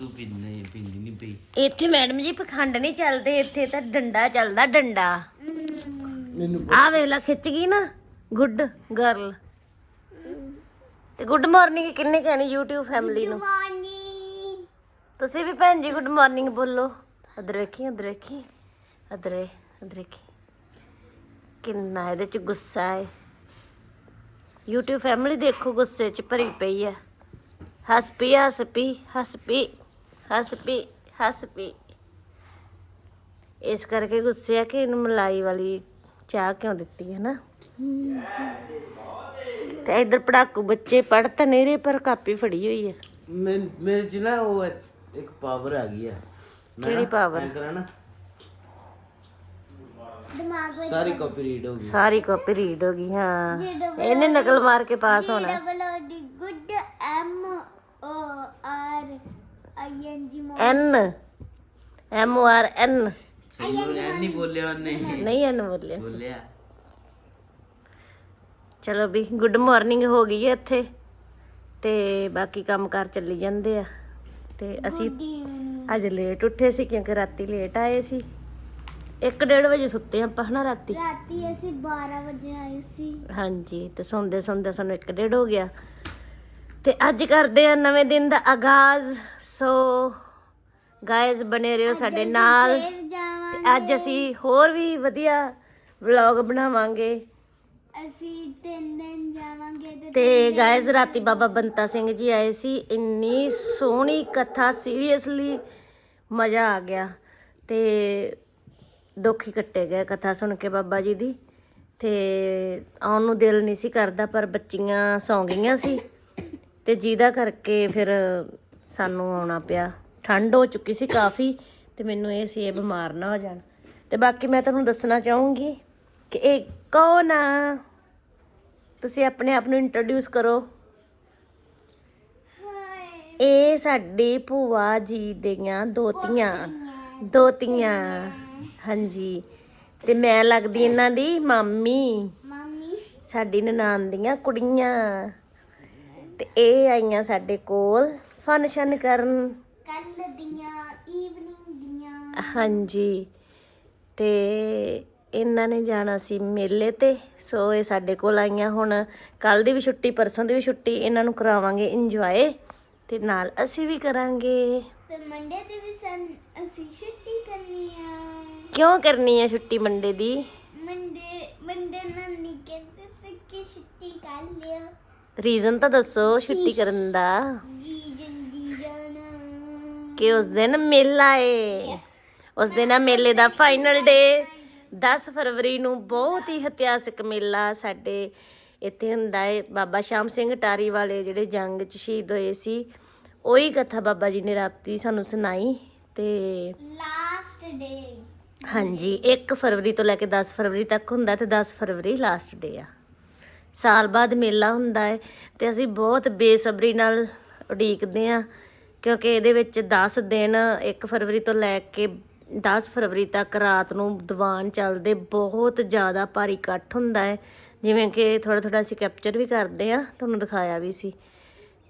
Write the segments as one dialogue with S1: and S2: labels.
S1: ਤੂੰ ਪੀਨੇ ਪੀਂਦੀ ਨਹੀਂ ਪਈ।
S2: ਇੱਥੇ ਮੈਡਮ ਜੀ ਪਖੰਡ ਨਹੀਂ ਚੱਲਦੇ ਇੱਥੇ ਤਾਂ ਡੰਡਾ ਚੱਲਦਾ ਡੰਡਾ।
S1: ਮੈਨੂੰ
S2: ਆ ਵੇਖ ਲੈ ਖਿੱਚ ਗਈ ਨਾ ਗੁੱਡ ਗਰਲ। ਤੇ ਗੁੱਡ ਮਾਰਨਿੰਗ ਕਿੰਨੇ ਕਹਿਣੀ YouTube ਫੈਮਿਲੀ ਨੂੰ? ਤੁਸੀਂ ਵੀ ਭੈਣ ਜੀ ਗੁੱਡ ਮਾਰਨਿੰਗ ਬੋਲੋ। ਅਦਰ ਵੇਖੀ ਅਦਰ ਵੇਖੀ ਅਦਰ ਅਦਰ ਵੇਖੀ। ਕਿੰਨਾ ਇਹਦੇ ਚ ਗੁੱਸਾ ਹੈ। YouTube ਫੈਮਿਲੀ ਦੇਖੋ ਗੁੱਸੇ ਚ ਭਰੀ ਪਈ ਹੈ। ਹੱਸ ਪੀ ਹੱਸ ਪੀ ਹੱਸ ਪੀ। ਹੱਸ ਪੀ ਹੱਸ ਪੀ। ਇਸ ਕਰਕੇ ਗੁੱਸੇ ਆ ਕਿ ਇਹਨੂੰ ਮਲਾਈ ਵਾਲੀ ਚਾਹ ਕਿਉਂ ਦਿੱਤੀ ਹੈ ਨਾ ਤੇ ਇਧਰ ਪੜਾਕੂ ਬੱਚੇ ਪੜ੍ਹ ਤਾਂ ਨਹੀਂ ਰਹੇ ਪਰ ਕਾਪੀ ਫੜੀ ਹੋਈ ਹੈ
S1: ਮੈਂ ਮੇਰੇ ਚ ਨਾ ਉਹ ਇੱਕ ਇੱਕ ਪਾਵਰ ਆ ਗਈ ਆ। ਮੈਂ
S2: ਕਿਹੜੀ
S1: ਨਾ
S2: power?
S1: ਐਂ ਕਰਾਂ ਨਾ
S3: ਦਿਮਾਗ ਵਿੱਚ
S1: ਸਾਰੀ ਕਾਪੀ ਰੀਡ ਹੋ ਗਈ।
S2: ਸਾਰੀ ਕਾਪੀ ਰੀਡ ਹੋ ਗਈ ਹਾਂ। ਇਹਨੇ ਨਕਲ ਮਾਰ ਕੇ ਪਾਸ ਹੋਣਾ।
S3: Double O D good M O R I N
S2: M O R N
S1: ਸਹੀ ਨਹੀਂ ਬੋਲਿਆ ਉਹਨੇ।
S2: ਨਹੀਂ ਐਨ ਬੋਲਿਆ ਚਲੋ ਵੀ ਗੁੱਡ ਮਾਰਨਿੰਗ ਹੋ ਗਈ ਹੈ ਇੱਥੇ। ਤੇ ਬਾਕੀ ਕੰਮ ਕਾਰ ਚੱਲੀ ਜਾਂਦੇ ਆ। ਤੇ ਅਸੀਂ ਅੱਜ ਲੇਟ ਉੱਠੇ ਸੀ ਕਿਉਂਕਿ ਰਾਤੀ ਲੇਟ ਆਏ ਸੀ। 1:30 ਵਜੇ ਸੁੱਤੇ ਆਪਾਂ ਹਨਾ ਰਾਤੀ?
S3: ਰਾਤੀ ਅਸੀਂ 12 ਵਜੇ ਆਏ ਸੀ।
S2: ਹਾਂਜੀ ਤੇ ਸੌਂਦੇ ਸੌਂਦੇ ਸਾਨੂੰ 1:30 ਹੋ ਗਿਆ। ਤੇ ਅੱਜ ਕਰਦੇ ਆ ਨਵੇਂ ਦਿਨ ਦਾ ਆਗਾਜ਼। ਸੋ ਗਾਇਜ਼ ਬਨੇ ਰਹੋ ਸਾਡੇ ਨਾਲ।
S3: ਫਿਰ
S2: ਤੇ ਅੱਜ ਅਸੀਂ ਹੋਰ ਵੀ ਵਧੀਆ ਵਲੌਗ ਬਣਾਵਾਂਗੇ।
S3: ਅਸੀਂ ਤਿੰਨ ਦਿਨ ਜਾਵਾਂਗੇ ਤੇ
S2: ਤੇ ਗਾਇਜ਼ ਰਾਤੀ ਬਾਬਾ ਬੰਤਾ ਸਿੰਘ ਜੀ ਆਏ ਸੀ। ਇੰਨੀ ਸੋਹਣੀ ਕਥਾ ਸੀਰੀਅਸਲੀ ਮਜ਼ਾ ਆ ਗਿਆ। ਤੇ ਦੁੱਖ ਹੀ ਕੱਟੇ ਗਏ ਕਥਾ ਸੁਣ ਕੇ ਬਾਬਾ ਜੀ ਦੀ। ਤੇ ਆਉਣ ਨੂੰ ਦਿਲ ਨਹੀਂ ਸੀ ਕਰਦਾ ਪਰ ਬੱਚੀਆਂ ਸੌਂ ਗਈਆਂ ਸੀ। ਤੇ ਜਿਹਦਾ ਕਰਕੇ ਫਿਰ ਸਾਨੂੰ ਆਉਣਾ ਪਿਆ। ਠੰਡ ਹੋ ਚੁੱਕੀ ਸੀ ਕਾਫੀ ਤੇ ਮੈਨੂੰ ਇਹ ਸੀ ਇਹ ਬਿਮਾਰ ਨਾ ਹੋ ਜਾਣ। ਤੇ ਬਾਕੀ ਮੈਂ ਤੁਹਾਨੂੰ ਦੱਸਣਾ ਚਾਹੂੰਗੀ ਕਿ ਇਹ ਕੌਣ ਆ? ਤੁਸੀਂ ਆਪਣੇ ਆਪ ਨੂੰ ਇੰਟਰੋਡਿਊਸ ਕਰੋ। ਇਹ ਸਾਡੀ ਭੂਆ ਜੀ ਦੀਆਂ ਦੋਤੀਆਂ। ਦੋਤੀਆਂ। ਹਾਂਜੀ। ਤੇ ਮੈਂ ਲੱਗਦੀ ਇਹਨਾਂ ਦੀ ਮਾਮੀ।
S3: ਮੰਮੀ।
S2: ਸਾਡੀ ਨਨਾਣ ਦੀਆਂ ਕੁੜੀਆਂ। ਤੇ ਇਹ ਆਈਆਂ ਸਾਡੇ ਕੋਲ ਫੰਕਸ਼ਨ ਕਰਨ।
S3: ਕੱਲ ਦੀਆਂ ਈਵਨਿੰਗ ਦੀਆਂ।
S2: ਹਾਂਜੀ। ਤੇ ਇਹਨਾਂ ਨੇ ਜਾਣਾ ਸੀ ਮੇਲੇ ਤੇ ਸੋ ਇਹ ਸਾਡੇ ਕੋਲ ਆਈਆਂ। ਹੁਣ ਕੱਲ ਦੀ ਵੀ ਛੁੱਟੀ ਪਰਸੋਂ ਦੀ ਵੀ ਛੁੱਟੀ ਇਹਨਾਂ ਨੂੰ ਕਰਾਵਾਂਗੇ ਇੰਜੋਏ ਤੇ ਨਾਲ ਅਸੀਂ ਵੀ ਕਰਾਂਗੇ।
S3: ਤੇ ਮੰਡੇ ਤੇ ਵੀ ਸਨ ਅਸੀਂ ਛੁੱਟੀ ਕਰਨੀ ਆ।
S2: ਕਿਉਂ ਕਰਨੀ ਹੈ ਛੁੱਟੀ ਮੰਡੇ ਦੀ?
S3: ਮੰਡੇ ਮੰਡੇ ਨਾਨੀ ਕਹਿੰਦੇ ਸੀ ਕਿ ਛੁੱਟੀ ਕਰ ਲਿਓ
S2: ਰੀਜ਼ਨ ਤਾਂ ਦੱਸੋ ਛੁੱਟੀ ਕਰਨ ਦਾ।
S3: ਜਾਣਾ।
S2: ਕਿ ਉਸ ਦਿਨ ਮੇਲਾ ਏ। ਉਸ ਦਿਨ ਆ ਮੇਲੇ ਦਾ ਫਾਈਨਲ ਡੇ 10 ਫਰਵਰੀ ਨੂੰ ਬਹੁਤ ਹੀ ਇਤਿਹਾਸਕ ਮੇਲਾ ਸਾਡੇ ਇੱਥੇ ਹੁੰਦਾ ਏ। ਬਾਬਾ ਸ਼ਾਮ ਸਿੰਘ ਟਾਰੀ ਵਾਲੇ ਜਿਹੜੇ ਜੰਗ 'ਚ ਸ਼ਹੀਦ ਹੋਏ ਸੀ ਉਹੀ ਕਥਾ ਬਾਬਾ ਜੀ ਨੇ ਰਾਤੀ ਸਾਨੂੰ ਸੁਣਾਈ ਤੇ
S3: ਲਾਸਟ ਡੇ
S2: ਹਾਂਜੀ 1 ਫਰਵਰੀ ਤੋਂ ਲੈ ਕੇ 10 ਫਰਵਰੀ ਤੱਕ ਹੁੰਦਾ ਤੇ 10 ਫਰਵਰੀ ਲਾਸਟ ਡੇ ਆ। ਸਾਲ ਬਾਅਦ ਮੇਲਾ ਹੁੰਦਾ ਹੈ ਤੇ ਅਸੀਂ ਬਹੁਤ ਬੇਸਬਰੀ ਨਾਲ ਉਡੀਕਦੇ ਆ ਕਿਉਂਕਿ ਇਹਦੇ ਵਿੱਚ 10 ਦਿਨ 1 ਫਰਵਰੀ ਤੋਂ ਲੈ ਕੇ 10 ਫਰਵਰੀ ਤੱਕ ਰਾਤ ਨੂੰ ਦੀਵਾਨ ਚੱਲਦੇ ਬਹੁਤ ਜ਼ਿਆਦਾ ਭਾਰੀ ਇਕੱਠ ਹੁੰਦਾ ਹੈ। ਜਿਵੇਂ ਕਿ ਥੋੜਾ ਥੋੜਾ ਅਸੀਂ ਕੈਪਚਰ ਵੀ ਕਰਦੇ ਆ ਤੁਹਾਨੂੰ ਦਿਖਾਇਆ ਵੀ ਸੀ।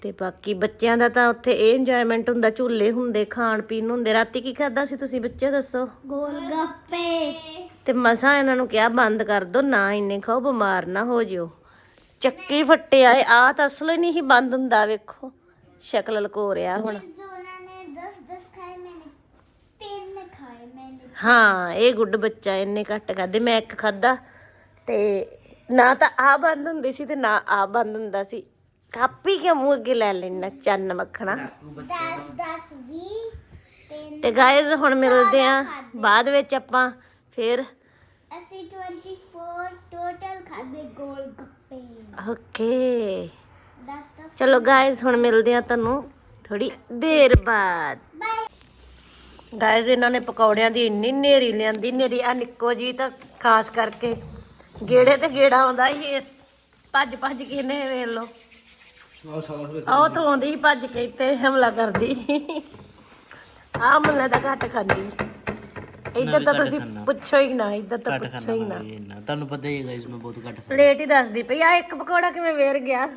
S2: ਤੇ ਬਾਕੀ ਬੱਚਿਆਂ ਦਾ ਤਾਂ ਉੱਥੇ ਇਹ ਇੰਜੋਇਮੈਂਟ ਹੁੰਦਾ ਝੂਲੇ ਹੁੰਦੇ ਖਾਣ ਪੀਣ ਨੂੰ ਹੁੰਦੇ। ਰਾਤੀ ਕੀ ਖਾਦਾ ਸੀ ਤੁਸੀਂ ਬੱਚੇ ਦੱਸੋ?
S3: ਗੋਲ ਗੱਪੇ
S2: ਤੇ ਮਸਾਂ ਇਹਨਾਂ ਨੂੰ ਕਿਹਾ ਬੰਦ ਕਰ ਦੋ ਨਾ ਇੰਨੇ ਖਾਓ ਬਿਮਾਰ ਨਾ ਹੋ ਜਿਓ। ਚੱਕੀ ਫੱਟੇ ਆਏ ਆ ਤਾਂ ਅਸਲ ਹੀ ਨਹੀਂ ਸੀ ਬੰਦ ਹੁੰਦਾ ਵੇਖੋ। ਸ਼ਕਲ ਲਕੋ ਰਿਹਾ ਹੁਣ।
S3: ਜ਼ੋਨਾ ਨੇ 10 10 ਖਾਏ ਮੈਨੇ ਤਿੰਨ ਖਾਏ ਮੈਨੇ।
S2: ਹਾਂ ਇਹ ਗੁੱਡ ਬੱਚਾ ਇਹਨੇ ਘੱਟ ਖਾਦੇ ਮੈਂ ਇੱਕ ਖਾਦਾ ਤੇ ਨਾ ਤਾਂ ਆ ਬੰਦ ਹੁੰਦੀ ਸੀ ਤੇ ਨਾ ਆ ਬੰਦ ਹੁੰਦਾ ਸੀ। ਕਾਪੀ ਕੇ ਮੂੰਹ ਅੱਗੇ ਲੈ ਲੈਣਾ ਚੰਨ ਮੱਖਣਾ
S3: 10 10 20 ਤਿੰਨ
S2: ਤੇ ਗਾਇਜ਼ ਹੁਣ ਮਿਲਦੇ ਆ ਬਾਅਦ ਵਿੱਚ ਆਪਾਂ ਫਿਰ
S3: ਅਸੀਂ 24 ਟੋਟਲ ਖਾਦੇ ਗੋਲ ਗੱਪੇ
S2: ਓਕੇ।
S3: 10 10
S2: ਚਲੋ ਗਾਇਜ਼ ਹੁਣ ਮਿਲਦੇ ਆ ਤੁਹਾਨੂੰ ਥੋੜੀ ਦੇਰ ਬਾਅਦ। ਗਾਇਜ਼ ਇਹਨਾਂ ਨੇ ਪਕੌੜਿਆਂ ਦੀ ਇੰਨੀ ਨੇਰੀ ਲਿਆਂਦੀ ਨੇਰੀ ਆ ਨਿੱਕੋ ਜੀ ਤਾਂ ਖਾਸ ਕਰਕੇ ਗੇੜੇ ਤੇ ਗੇੜਾ ਆਉਂਦਾ ਸੀ ਇਸ ਭੱਜ ਭੱਜ ਕੇ ਇਹਨੇ ਵੇਖ ਲਓ। ਆਹ ਤੋਂ ਆਉਂਦੀ ਸੀ ਭੱਜ ਕੇ ਇੱਥੇ ਹਮਲਾ ਕਰਦੀ ਆ ਮੁੱਲੇ ਦਾ ਘੱਟ ਖਾਂਦੀ ਇੱਧਰ ਤਾਂ ਤੁਸੀਂ ਪੁੱਛੋ ਹੀ ਨਾ ਇੱਧਰ ਤਾਂ ਪੁੱਛੋ ਹੀ ਨਾ।
S1: ਤੁਹਾਨੂੰ ਪਤਾ ਹੀ ਹੈ ਗਾਇਸ ਮੈਂ ਬਹੁਤ ਘੱਟ
S2: ਪਲੇਟ ਹੀ ਦੱਸਦੀ ਪਈ ਆ ਇੱਕ ਪਕੌੜਾ ਕਿਵੇਂ ਵੇਰ ਗਿਆ?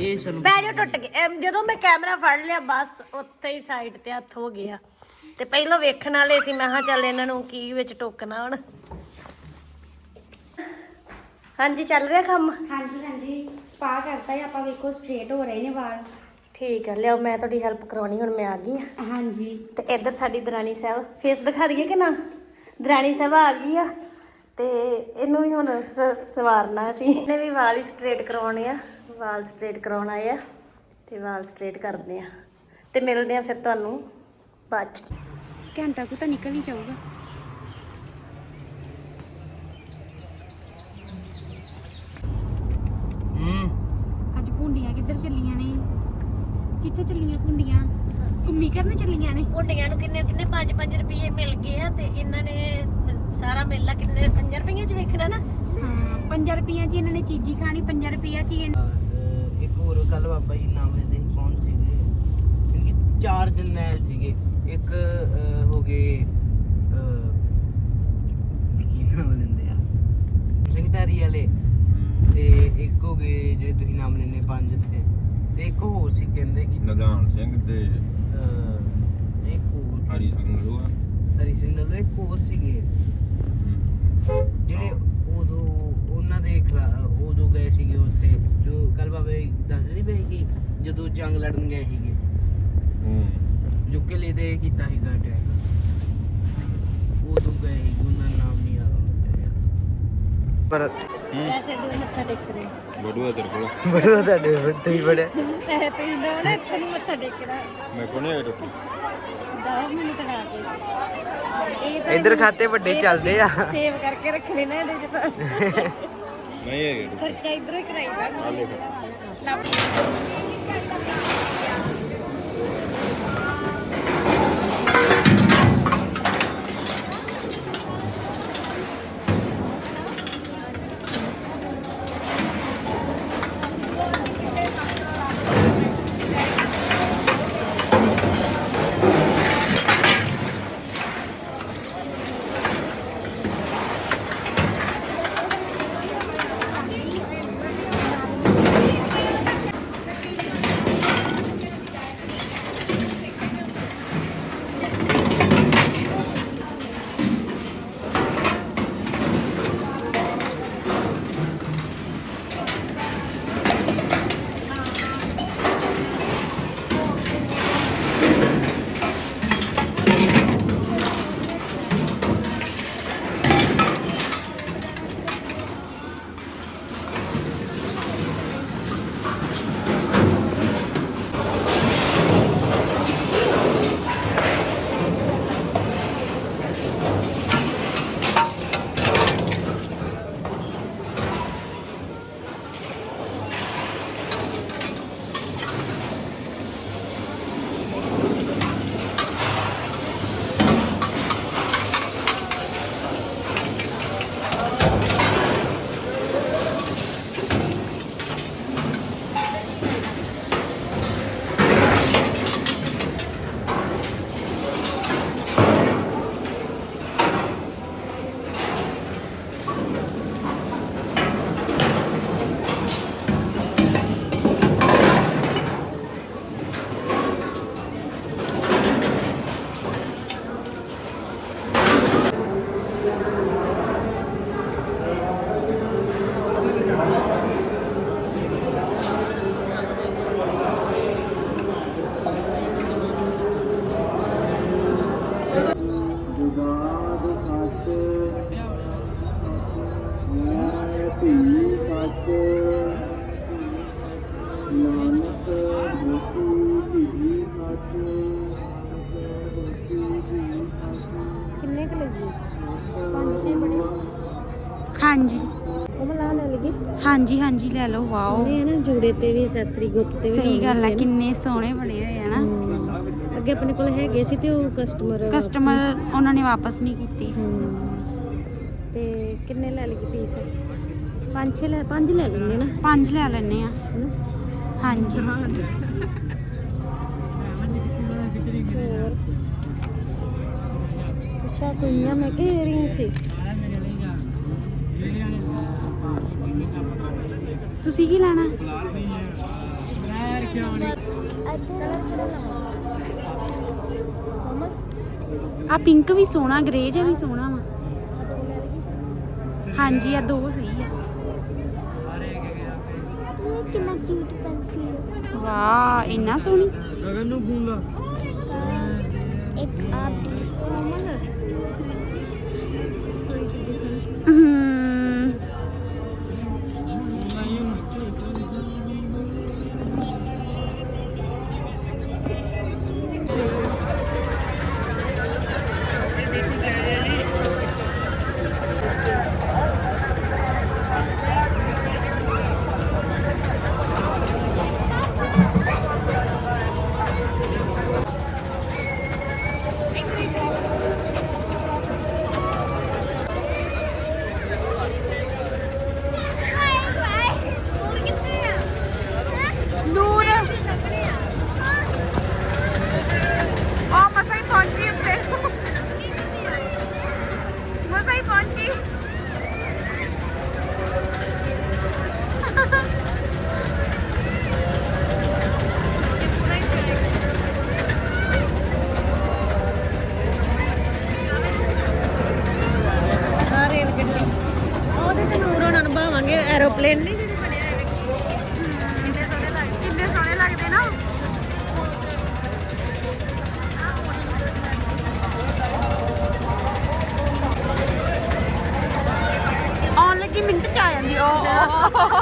S1: ਇਹ ਸਾਨੂੰ
S2: ਪੈ ਜਾ ਟੁੱਟ ਐਮ ਜਦੋਂ ਮੈਂ ਕੈਮਰਾ ਫੜ ਲਿਆ ਬਸ ਉੱਥੇ ਹੀ ਸਾਈਡ ਤੇ ਹੱਥ ਹੋ ਗਿਆ। ਤੇ ਪਹਿਲਾਂ ਵੇਖਣ ਵਾਲੇ ਸੀ ਮੈਂ ਕਿਹਾ ਚੱਲ ਇਹਨਾਂ ਨੂੰ ਕੀ ਵਿੱਚ ਟੋਕਣਾ ਹੁਣ। ਹਾਂਜੀ ਚੱਲ ਰਿਹਾ ਕੰਮ?
S4: ਹਾਂਜੀ ਹਾਂਜੀ। ਸਪਾ ਕਰਤਾ ਹੈ ਆਪਾਂ ਵੇਖੋ ਸਟ੍ਰੇਟ ਹੋ ਰਹੇ ਨੇ ਵਾਲ
S2: ਠੀਕ ਹੈ ਲਿਆਓ ਮੈਂ ਤੁਹਾਡੀ ਹੈਲਪ ਕਰਾਉਣੀ ਹੁਣ ਮੈਂ ਆ ਗਈ ਆ।
S4: ਹਾਂਜੀ।
S2: ਤੇ ਇੱਧਰ ਸਾਡੀ ਦਰਾਣੀ ਸਾਹਿਬ ਫੇਸ ਦਿਖਾ ਦਈਏ ਕਿ ਨਾ? ਦਰਾਣੀ ਸਾਹਿਬ ਆ ਗਈ ਆ ਤੇ ਇਹਨੂੰ ਵੀ ਹੁਣ ਸ- ਸਵਾਰਨਾ ਅਸੀਂ। ਇਹਨੇ ਵੀ ਵਾਲ ਹੀ ਸਟ੍ਰੇਟ ਕਰਵਾਉਣੇ ਆ ਵਾਲ ਸਟ੍ਰੇਟ ਕਰਾਉਣ ਆਏ ਆ ਤੇ ਵਾਲ ਸਟ੍ਰੇਟ ਕਰਦੇ ਆ। ਤੇ ਮਿਲਦੇ ਆ ਫਿਰ ਤੁਹਾਨੂੰ ਬਾਅਦ ਚ।
S4: ਘੰਟਾ ਕੁ ਤਾਂ ਨਿਕਲ ਹੀ ਜਾਊਗਾ।
S1: ਹੂੰ।
S4: ਅੱਜ ਭੁੰਡੀਆਂ ਕਿੱਧਰ ਚੱਲੀਆਂ ਨੇ? ਕਿੱਥੇ ਚੱਲੀਆਂ ਭੁੰਡੀਆਂ ਘੁੰਮੀ ਕਰਨ ਚੱਲੀਆਂ ਨੇ?
S2: ਭੁੰਡੀਆਂ ਨੂੰ ਕਿੰਨੇ ਕਿੰਨੇ 5-5 ਰੁਪਏ ਮਿਲ ਗਏ ਆ ਤੇ ਇਹਨਾਂ ਨੇ ਸਾਰਾ ਮੇਲਾ ਕਿੰਨੇ 5 ਰੁਪਈਆਂ ਚ ਵੇਖਣਾ ਨਾ?
S4: ਹਾਂ 5 ਰੁਪਈਆਂ 'ਚ ਇਹਨਾਂ ਨੇ ਚੀਜ਼ੀ ਖਾਣੀ 5 ਰੁਪਈਆ 'ਚ ਹੀ ਇਹਨਾਂ-
S1: ਅਹ ਇੱਕ ਹੋਰ ਕੱਲ ਬਾਬਾ ਜੀ ਨਾਮ ਲੈਂਦੇ ਸੀ, ਕੌਣ ਸੀਗੇ। ਕਿਉਂਕਿ ਚਾਰ ਜਰਨੈਲ ਸੀਗੇ। ਇੱਕ ਅਹ, ਹੋ ਗਏ ਅਹ, ਕੀ ਨਾਮ ਲੈਂਦੇ ਆ? ਸੈਕਟਰੀ ਵਾਲੇ। ਤੇ ਇੱਕ ਹੋ ਗਏ ਜਿਹੜੇ ਤੁਸੀਂ ਨਾਮ ਲੈਣੇ ਪੰਜ ਤੇ ਤੇ ਇੱਕ ਹੋਰ ਸੀ ਕਹਿੰਦੇ ਕਿ
S5: ਨਦਾਨ ਸਿੰਘ ਤੇ
S1: ਅਹ, ਇੱਕ ਹੋਰ
S5: ਹਰੀ ਸਿੰਘ ਨਲੂਆ।
S1: ਹਰੀ ਸਿੰਘ ਨਾਲ ਇੱਕ ਹੋਰ ਸੀਗੇ। ਜਿਹੜੇ ਉਦੋਂ ਉਹਨਾਂ ਦੇ ਖਿਲਾ- ਉਦੋਂ ਗਏ ਸੀਗੇ ਉੱਥੇ ਜੋ ਕੱਲ ਬਾਬੇ ਦੱਸ ਨਹੀਂ ਪਏ ਕਿ ਜਦੋਂ ਜੰਗ ਲੜਨ ਗਏ ਸੀਗੇ।
S5: ਹੂੰ।
S1: ਯੂਕੇ ਲਈ ਦੇ ਕੀਤਾ ਸੀਗਾ ਅਟੈਕ ਉਦੋਂ ਗਏ ਸੀ ਉਹਨਾਂ ਦਾ ਨਾਮ ਨਹੀਂ ਆਦਾ ਪਰ
S2: ਐਸੇ ਦੋ ਮੱਥਾ ਟੇਕਦੇ
S5: ਬੜੂਆ ਤੇਰੇ ਕੋਲ।
S1: ਬੜਾ ਤੁਹਾਡੇ ਵੱਡੇ ਹੀ ਬੜਾ
S2: ਐ ਤੇ ਦੋ ਨਾ ਇੱਥੇ ਨੂੰ ਮੱਥਾ ਟੇਕਣਾ
S5: ਮੈਂ ਕੋਨੇ ਆਇਆ ਟੋਪੀ
S2: ਦੋ ਮੈਨੂੰ ਤੜਾ ਕੇ। ਇਹ ਤਾਂ
S1: ਇੱਧਰ ਖਾਤੇ ਵੱਡੇ ਚੱਲਦੇ ਆ।
S2: ਸੇਵ ਕਰਕੇ ਰੱਖਣੇ ਨਾ ਇਹਦੇ ਚ ਤਾਂ।
S5: ਨਹੀਂ ਟੋਪੀ
S2: ਖਰਚਾ ਇਧਰੋਂ ਹੀ ਕਰਾਈਦਾ।
S5: ਆ ਲੈ
S2: ਲੈ
S4: ਲਓ ਵਾਓ।
S2: ਸੋਹਣੇ ਆ ਨਾ ਜੋੜੇ ਤੇ ਵੀ ਸੈਸਰੀ ਗੁੱਤ ਤੇ ਵੀ
S4: ਸਹੀ ਗੱਲ ਹੈ
S2: ਲਾਉਣੇ
S4: ਕਿੰਨੇ ਸੋਹਣੇ ਬਣੇ ਹੋਏ ਆ ਨਾ।
S2: ਹਮ, ਅੱਗੇ ਆਪਣੇ ਕੋਲ ਹੈਗੇ ਸੀ ਤੇ ਉਹ ਕਸਟਮਰ
S4: ਕਸਟਮਰ ਉਹਨਾਂ ਨੇ ਵਾਪਸ ਨਹੀਂ ਕੀਤੀ।
S2: ਤੇ ਕਿੰਨੇ ਲੈ ਲਈਏ ਪੀਸ? ਪੰਜ ਛੇ ਲੈ ਪੰਜ ਲੈ ਲੈਣੇ ਨਾ।
S4: ਪੰਜ ਲੈ ਲੈਣੇ ਆ।
S2: ਹਨਾ?
S4: ਹਾਂਜੀ।
S2: ਹੋਰ। ਅੱਛਾ ਸੁਈਆਂ ਮੈਂ ਕਿ ਏਅਰਿੰਗ ਸੀ?
S4: ਤੁਸੀਂ ਕੀ ਲੈਣਾ? ਆ ਪਿੰਕ ਵੀ ਸੋਹਣਾ ਗ੍ਰੇ ਜਿਹਾ ਵੀ ਸੋਹਣਾ ਵਾ। ਹਾਂਜੀ ਆ ਦੋ ਸਹੀ ਆ।
S3: ਕਿੰਨਾ ਕਿਊਟ ਹੈ
S4: ਵਾਹ ਇੰਨਾ ਸੋਹਣੀ।
S1: ਗਗਨ ਨੂੰ ਫੋਨ ਲਾ।
S3: ਇੱਕ ਆਪ
S4: ਹਮ, ਚ ਆ ਜਾਂਦੀ ਉਹ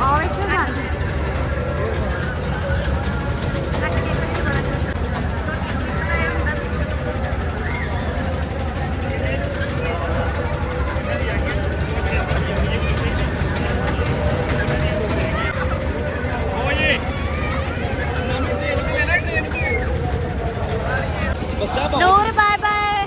S4: ਆਹ ਇੱਥੇ ਜਾਂਦੀ
S2: ਨੂਰ ਬਾਏ ਬਾਏ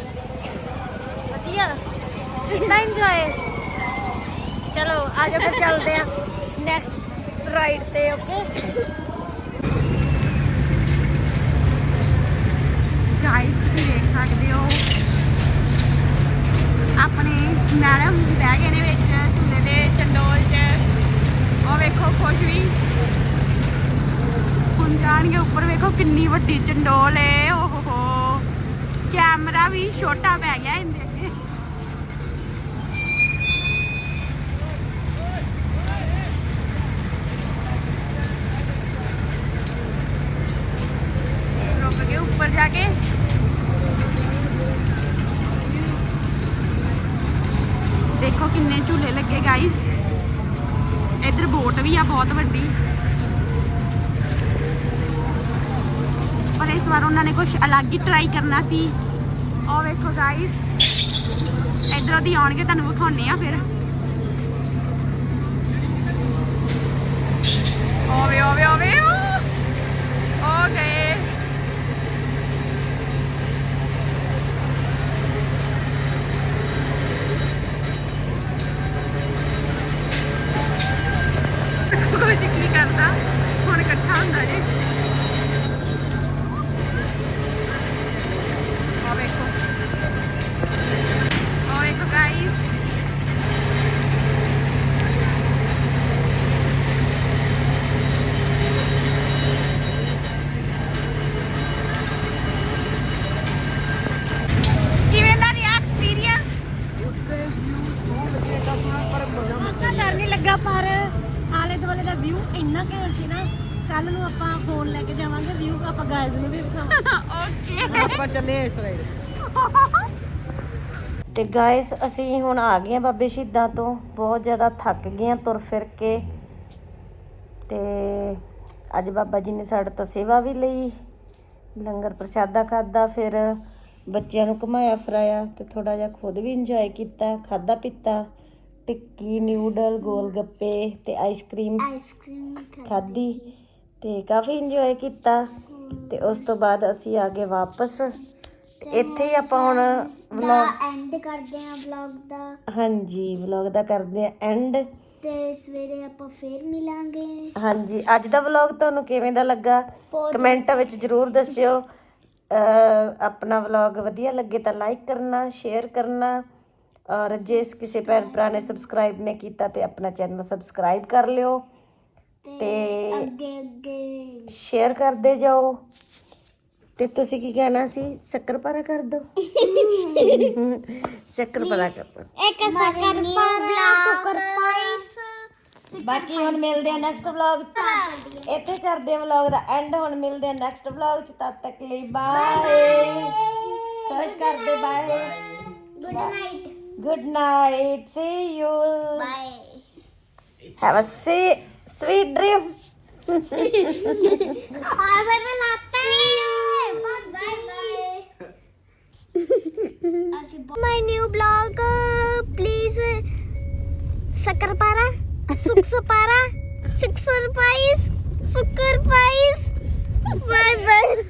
S2: ਕਿੰਨਾ ਇੰਜੋਏ ਚਲੋ, ਆਜੋ ਫਿਰ ਚੱਲਦੇ ਆ ਨੈਕਸਟ ਰਾਈਡ ਤੇ ਓਕੇ
S4: ਗਾਇਸ ਤੁਸੀਂ ਦੇਖ ਸਕਦੇ ਹੋ। ਆਪਣੇ ਮੈਡਮ ਬਹਿ ਗਏ ਨੇ ਵਿੱਚ, ਝੂਲੇ ਦੇ ਚੰਡੋਲ 'ਚ। ਉਹ ਵੇਖੋ, ਖੁਸ਼ ਵੀ। ਹੁਣ ਜਾਣਗੇ ਉੱਪਰ, ਵੇਖੋ ਕਿੰਨੀ ਵੱਡੀ ਚੰਡੋਲ ਏ ਓਹ ਹੋ ਕੈਮਰਾ ਵੀ ਛੋਟਾ ਪੈ ਗਿਆ ਇਹਦੇ ਅੱਗੇ ਰੁਕ ਗਏ ਉੱਪਰ ਜਾ ਕੇ ਦੇਖੋ ਕਿੰਨੇ ਝੂਲੇ ਲੱਗੇ ਗਾਇਸ ਇੱਧਰ ਬੋਟ ਵੀ ਆ ਬਹੁਤ ਵੱਡੀ ਪਰ ਇਸ ਵਾਰ ਉਹਨਾਂ ਨੇ ਕੁਝ ਅਲੱਗ ਹੀ ਟਰਾਈ ਕਰਨਾ ਸੀ। ਉਹ ਵੇਖੋ ਗਾਇਸ ਇੱਧਰੋਂ ਦੀ ਆਉਣਗੇ, ਤੁਹਾਨੂੰ ਵਿਖਾਉਣੇ ਆ ਫਿਰ।
S2: ਤੇ ਗਾਇਸ ਅਸੀਂ ਹੁਣ ਆ ਗਏ ਹਾਂ ਬਾਬੇ ਸ਼ਹੀਦਾਂ ਤੋਂ। ਬਹੁਤ ਜ਼ਿਆਦਾ ਥੱਕ ਗਏ ਹਾਂ ਤੁਰ ਫਿਰ ਕੇ। ਤੇ ਅੱਜ ਬਾਬਾ ਜੀ ਨੇ ਸਾਡੇ ਤੋਂ ਸੇਵਾ ਵੀ ਲਈ ਲੰਗਰ ਪ੍ਰਸ਼ਾਦਾ ਖਾਦਾ ਫਿਰ ਬੱਚਿਆਂ ਨੂੰ ਘੁਮਾਇਆ ਫਿਰਾਇਆ ਤੇ ਥੋੜਾ ਜਿਹਾ ਖੁਦ ਵੀ ਇੰਜੋਏ ਕੀਤਾ ਖਾਦਾ ਪੀਤਾ। ਟਿੱਕੀ ਨਿਊਡਲ ਗੋਲ ਗੱਪੇ ਤੇ ਆਈਸਕ੍ਰੀਮ
S3: ਆਈਸਕ੍ਰੀਮ
S2: ਖਾਧੀ ਤੇ ਕਾਫੀ ਇੰਜੋਏ ਕੀਤਾ। ਤੇ ਉਸ ਤੋਂ ਬਾਅਦ ਅਸੀਂ ਆ ਗਏ ਵਾਪਸ। ਇੱਥੇ ਹੀ ਆਪਾਂ ਹੁਣ
S3: ਦਾ
S2: ਵਲੌਗ
S3: ਐਂਡ ਕਰਦੇ ਆ ਵਲੌਗ ਦਾ।
S2: ਹਾਂਜੀ ਵਲੌਗ ਦਾ ਕਰਦੇ ਆ ਐਂਡ
S3: ਤੇ ਸਵੇਰੇ ਆਪਾਂ ਫੇਰ ਮਿਲਾਂਗੇ।
S2: ਹਾਂਜੀ ਅੱਜ ਦਾ ਵਲੌਗ ਤੁਹਾਨੂੰ ਕਿਵੇਂ ਦਾ ਲੱਗਾ?
S3: ਬਹੁਤ
S2: ਕਮੈਂਟਾਂ ਵਿੱਚ ਜਰੂਰ ਦੱਸਿਓ। ਅਹ ਆਪਣਾ ਵਲੌਗ ਵਧੀਆ ਲੱਗੇ ਤਾਂ ਲਾਈਕ ਕਰਨਾ ਸ਼ੇਅਰ ਕਰਨਾ। ਔਰ ਜੇ ਕਿਸੇ ਭੈਣ ਭਰਾ ਨੇ ਸਬਸਕ੍ਰਾਈਬ ਨੇ ਕੀਤਾ ਤੇ ਆਪਣਾ ਚੈਨਲ ਸਬਸਕ੍ਰਾਈਬ ਕਰ ਲਿਓ। ਤੇ
S3: ਅੱਗੇ ਅੱਗੇ
S2: ਸ਼ੇਅਰ ਕਰਦੇ ਜਾਓ। ਤੇ ਤੁਸੀਂ ਕੀ ਕਹਿਣਾ ਸੀ ਸ਼ੱਕਰਪਾਰਾ ਕਰ ਦੋ ਸ਼ੱਕਰਪਾਰਾ ਕਰ ਦੋ
S3: ਇੱਕ ਸ਼ੱਕਰਪਾਰਾ ਸ਼ੱਕਰਪਾਈ
S2: ਬਾਕੀ ਹੁਣ ਮਿਲਦੇ ਆ ਨੈਕਸਟ ਵਲੌਗ ਇੱਥੇ ਕਰਦੇ ਆ ਵਲੌਗ ਦਾ ਐਂਡ ਹੁਣ ਮਿਲਦੇ ਆ ਨੈਕਸਟ ਵਲੌਗ ਚ ਤਦ ਤੱਕ ਲਈ ਬਾਏ ਖੁਸ਼ ਕਰਦੇ bye
S3: good night
S2: good night see you
S3: bye
S2: have a see sweet dream.
S3: I will be laughing. My new blog, please. Uh, sucker sugar para, suksa para, six surprise, sugar pies. Bye bye.